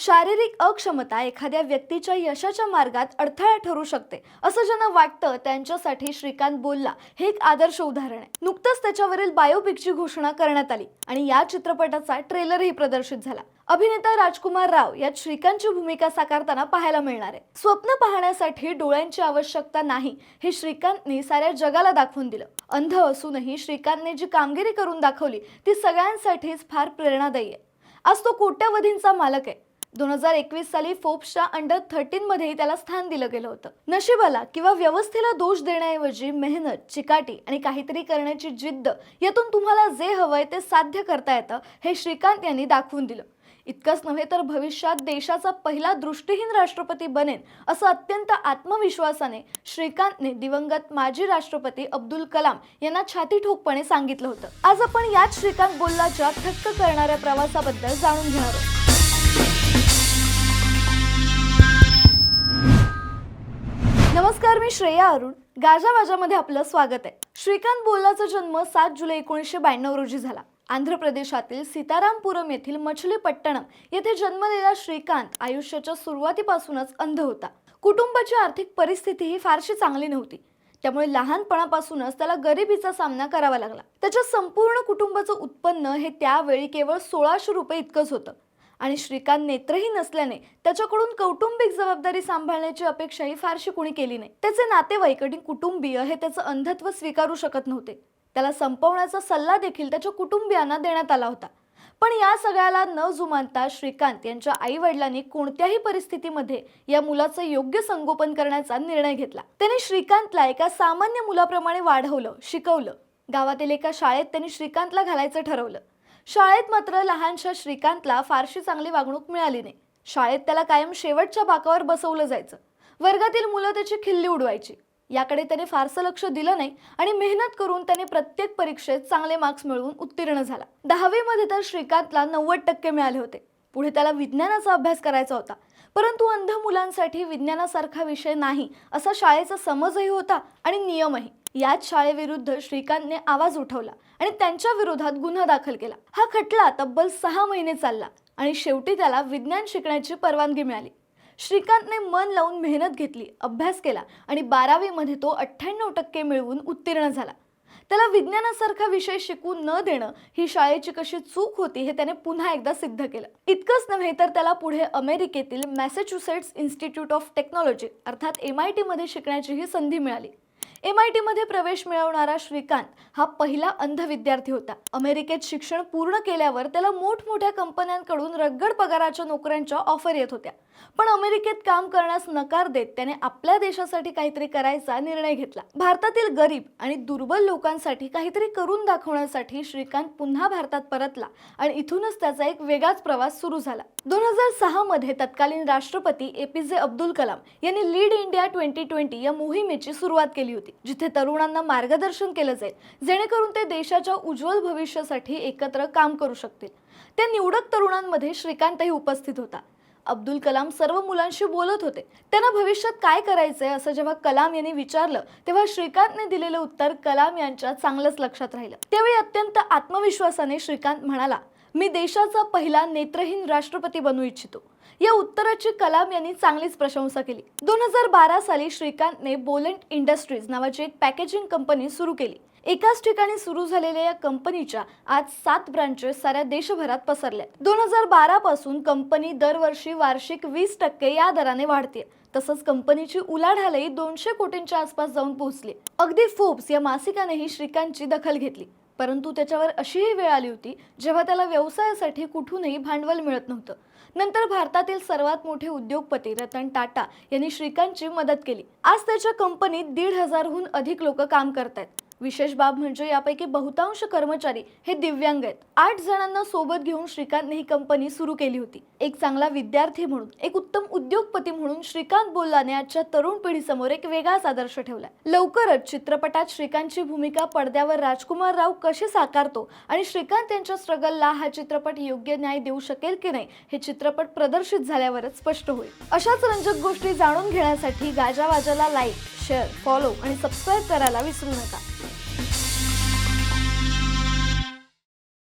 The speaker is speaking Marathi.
शारीरिक अक्षमता एखाद्या व्यक्तीच्या यशाच्या मार्गात अडथळा ठरू शकते. असं ज्यांना वाटतं त्यांच्यासाठी श्रीकांत बोलला हे एक आदर्श उदाहरण आहे. नुकतंच त्याच्यावरील बायोपिकची घोषणा करण्यात आली आणि या चित्रपटाचा ट्रेलरही प्रदर्शित झाला. अभिनेता राजकुमार राव यात श्रीकांतची भूमिका साकारताना पाहायला मिळणार आहे. स्वप्न पाहण्यासाठी डोळ्यांची आवश्यकता नाही हे श्रीकांतने साऱ्या जगाला दाखवून दिलं. अंध असूनही श्रीकांतने जी कामगिरी करून दाखवली ती सगळ्यांसाठीच फार प्रेरणादायी आहे. आज तो कोट्यवधींचा मालक आहे. दोन हजार एकवीस साली फोर्ब्सच्या अंडर थर्टीन मध्येही त्याला स्थान दिलं गेलं होतं. नशिबाला किंवा व्यवस्थेला दोष देण्याऐवजी मेहनत चिकाटी आणि काहीतरी करण्याची जिद्द यातून तुम्हाला जे हवंय ते साध्य करता येतं हे श्रीकांत यांनी दाखवून दिलं. इतकंच नव्हे तर भविष्यात देशाचा पहिला दृष्टीहीन राष्ट्रपती बनेन असं अत्यंत आत्मविश्वासाने श्रीकांतने दिवंगत माजी राष्ट्रपती अब्दुल कलाम यांना छाती ठोकपणे सांगितलं होतं. आज आपण याच श्रीकांत बोललाच्या थक्क करणाऱ्या प्रवासाबद्दल जाणून घेणार आहोत. नमस्कार मी श्रेया अरुण. गाजावाजामध्ये आपलं स्वागत आहे. श्रीकांत बोल्लाचा जन्म सात जुलै एकोणीसशे ब्याण्णव रोजी झाला. आंध्र प्रदेशातील सीतारामपुरम येथील मछलीपट्टणम येथे जन्मलेला श्रीकांत आयुष्याच्या सुरुवातीपासूनच अंध होता. कुटुंबाची आर्थिक परिस्थितीही फारशी चांगली नव्हती. त्यामुळे लहानपणापासूनच त्याला गरिबीचा सामना करावा लागला. त्याच्या संपूर्ण कुटुंबाचं उत्पन्न हे त्यावेळी केवळ सोळाशे रुपये इतकंच होतं. आणि श्रीकांत नेत्रही नसल्याने त्याच्याकडून कौटुंबिक जबाबदारी सांभाळण्याची अपेक्षाही फारशी कुणी केली नाही. त्याचे नातेवाईक आणि कुटुंबीय हे त्याचं अंधत्व स्वीकारू शकत नव्हते. त्याला संपवण्याचा सल्ला देखील त्याच्या कुटुंबियांना देण्यात आला होता. पण या सगळ्याला न जुमानता श्रीकांत यांच्या आई वडिलांनी कोणत्याही परिस्थितीमध्ये या मुलाचं योग्य संगोपन करण्याचा निर्णय घेतला. त्याने श्रीकांतला एका सामान्य मुलाप्रमाणे वाढवलं शिकवलं. गावातील एका शाळेत त्यांनी श्रीकांतला घालायचं ठरवलं. शाळेत मात्र लहानशा श्रीकांतला फारशी चांगली वागणूक मिळाली नाही. शाळेत त्याला कायम शेवटच्या बाकावर बसवलं जायचं. वर्गातील मुलं त्याची खिल्ली उडवायची. याकडे त्याने फारसं लक्ष दिलं नाही आणि मेहनत करून त्याने प्रत्येक परीक्षेत चांगले मार्क्स मिळवून उत्तीर्ण झाला. दहावीमध्ये तर श्रीकांतला नव्वद टक्के मिळाले होते. पुढे त्याला विज्ञानाचा अभ्यास करायचा होता. परंतु अंध मुलांसाठी विज्ञानासारखा विषय नाही असा शाळेचा समजही होता आणि नियमही. याच शाळेविरुद्ध श्रीकांतने आवाज उठवला आणि त्यांच्या विरोधात गुन्हा दाखल केला. हा खटला तब्बल सहा महिने चालला आणि शेवटी त्याला विज्ञान शिकण्याची परवानगी मिळाली. श्रीकांतने मन लावून मेहनत घेतली अभ्यास केला आणि बारावीमध्ये तो अठ्ठ्याण्णव टक्के मिळवून उत्तीर्ण झाला. त्याला विज्ञानासारखा विषय शिकू न देणं ही शाळेची कशी चूक होती हे त्याने पुन्हा एकदा सिद्ध केलं. इतकंच नव्हे तर त्याला पुढे अमेरिकेतील मॅसेच्युसेट्स इन्स्टिट्यूट ऑफ टेक्नॉलॉजी अर्थात एम आय टीमध्ये शिकण्याचीही संधी मिळाली. एम आय टीमध्ये प्रवेश मिळवणारा श्रीकांत हा पहिला अंध विद्यार्थी होता. अमेरिकेत शिक्षण पूर्ण केल्यावर त्याला मोठमोठ्या कंपन्यांकडून रगड पगाराच्या नोकऱ्यांच्या ऑफर येत होत्या. पण अमेरिकेत काम करण्यास नकार देत त्याने आपल्या देशासाठी काहीतरी करायचा निर्णय घेतला. भारतातील गरीब आणि दुर्बल लोकांसाठी काहीतरी करून दाखवण्यासाठी श्रीकांत पुन्हा भारतात परतला आणि इथूनच त्याचा एक वेगळाच प्रवास सुरू झाला. दोन हजार सहा मध्ये तत्कालीन राष्ट्रपती ए पी जे अब्दुल कलाम यांनी लीड इंडिया ट्वेंटी ट्वेंटी या मोहिमेची सुरुवात केली होती. जिथे तरुणांना मार्गदर्शन केलं जाईल जेणेकरून ते देशाच्या उज्ज्वल भविष्यासाठी एकत्र काम करू शकतील. त्या निवडक तरुणांमध्ये श्रीकांतही उपस्थित होता. अब्दुल कलाम सर्व मुलांशी बोलत होते. त्यांना भविष्यात काय करायचंय असं जेव्हा कलाम यांनी विचारलं तेव्हा श्रीकांतने दिलेलं उत्तर कलाम यांच्या चांगलंच लक्षात राहिलं. त्यावेळी अत्यंत आत्मविश्वासाने श्रीकांत म्हणाला मी देशाचा पहिला नेत्रहीन राष्ट्रपती बनू इच्छितो. या उत्तराची कलाम यांनी चांगलीच प्रशंसा केली. दोन हजार बारा साली श्रीकांतने बोलंट इंडस्ट्रीज नावाची एक पॅकेजिंग कंपनी सुरू केली. एकाच ठिकाणी सुरू झालेल्या या कंपनीच्या आज सात ब्रांचेस साऱ्या देशभरात पसरल्या दोन हजार बारा पासून कंपनी दरवर्षी वार्षिक वीस टक्के या दराने वाढते तसंच कंपनीची उलाढालही दोनशे कोटींच्या आसपास जाऊन पोहोचली. अगदी फोर्ब्स या मासिकानेही श्रीकांतची दखल घेतली. परंतु त्याच्यावर अशीही वेळ आली होती जेव्हा त्याला व्यवसायासाठी कुठूनही भांडवल मिळत नव्हतं. नंतर भारतातील सर्वात मोठे उद्योगपती रतन टाटा यांनी श्रीकांतची मदत केली. आज त्याच्या कंपनीत दीड हजारहून अधिक लोक काम करतायत. विशेष बाब म्हणजे यापैकी बहुतांश कर्मचारी हे दिव्यांग आहेत. आठ जणांना सोबत घेऊन श्रीकांतने ही कंपनी सुरू केली होती. एक चांगला विद्यार्थी म्हणून एक उत्तम उद्योगपती म्हणून श्रीकांत बोल्लाने आजच्या तरुण पिढीसमोर एक वेगळाच आदर्श ठेवला लवकरच चित्रपटात श्रीकांतची भूमिका पडद्यावर राजकुमार राव कशी साकारतो आणि श्रीकांत यांच्या स्ट्रगलला हा चित्रपट योग्य न्याय देऊ शकेल की नाही हे चित्रपट प्रदर्शित झाल्यावरच स्पष्ट होईल. अशाच रंजक गोष्टी जाणून घेण्यासाठी गाजावाजाला लाईक शेअर फॉलो आणि सबस्क्राईब करायला विसरू नका.